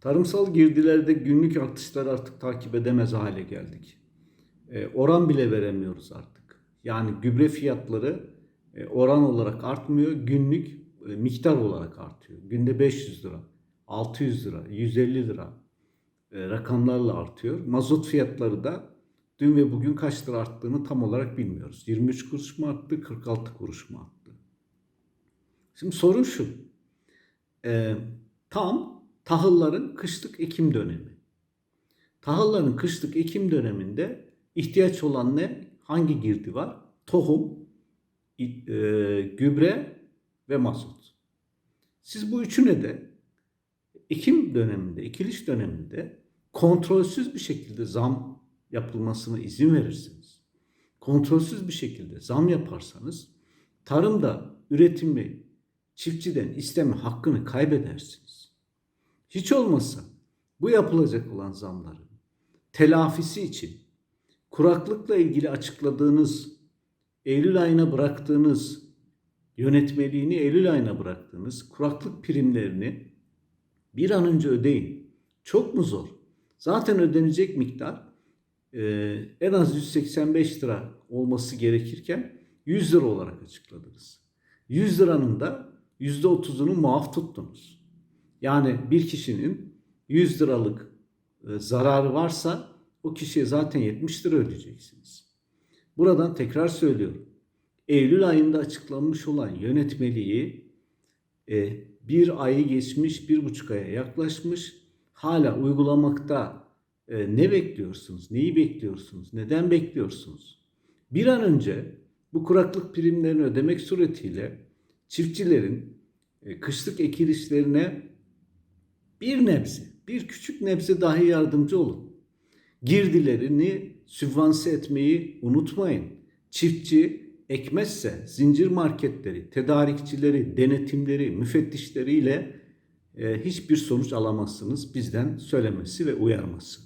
Tarımsal girdilerde günlük artışları artık takip edemez hale geldik. E, oran bile veremiyoruz artık. Yani gübre fiyatları e, oran olarak artmıyor, günlük e, miktar olarak artıyor. Günde 500 lira, 600 lira, 150 lira e, rakamlarla artıyor. Mazot fiyatları da dün ve bugün kaç lira arttığını tam olarak bilmiyoruz. 23 kuruş mu arttı, 46 kuruş mu arttı? Şimdi sorun şu. E, tam tahılların kışlık ekim dönemi. Tahılların kışlık ekim döneminde ihtiyaç olan ne? Hangi girdi var? Tohum, e, gübre ve mazot. Siz bu üçüne de ekim döneminde, ekiliş döneminde kontrolsüz bir şekilde zam yapılmasına izin verirsiniz. Kontrolsüz bir şekilde zam yaparsanız tarımda üretimi çiftçiden isteme hakkını kaybedersiniz. Hiç olmazsa bu yapılacak olan zamların telafisi için kuraklıkla ilgili açıkladığınız Eylül ayına bıraktığınız yönetmeliğini Eylül ayına bıraktığınız kuraklık primlerini bir an önce ödeyin. Çok mu zor? Zaten ödenecek miktar e, en az 185 lira olması gerekirken 100 lira olarak açıkladınız. 100 liranın da %30'unu muaf tuttunuz. Yani bir kişinin 100 liralık e, zararı varsa o kişiye zaten 70 lira ödeyeceksiniz. Buradan tekrar söylüyorum. Eylül ayında açıklanmış olan yönetmeliği e, bir ayı geçmiş, bir buçuk aya yaklaşmış. Hala uygulamakta e, ne bekliyorsunuz? Neyi bekliyorsunuz? Neden bekliyorsunuz? Bir an önce bu kuraklık primlerini ödemek suretiyle çiftçilerin kışlık ekilişlerine bir nebze, bir küçük nebze dahi yardımcı olun. Girdilerini sübvanse etmeyi unutmayın. Çiftçi ekmezse zincir marketleri, tedarikçileri, denetimleri, müfettişleriyle e, hiçbir sonuç alamazsınız bizden söylemesi ve uyarması.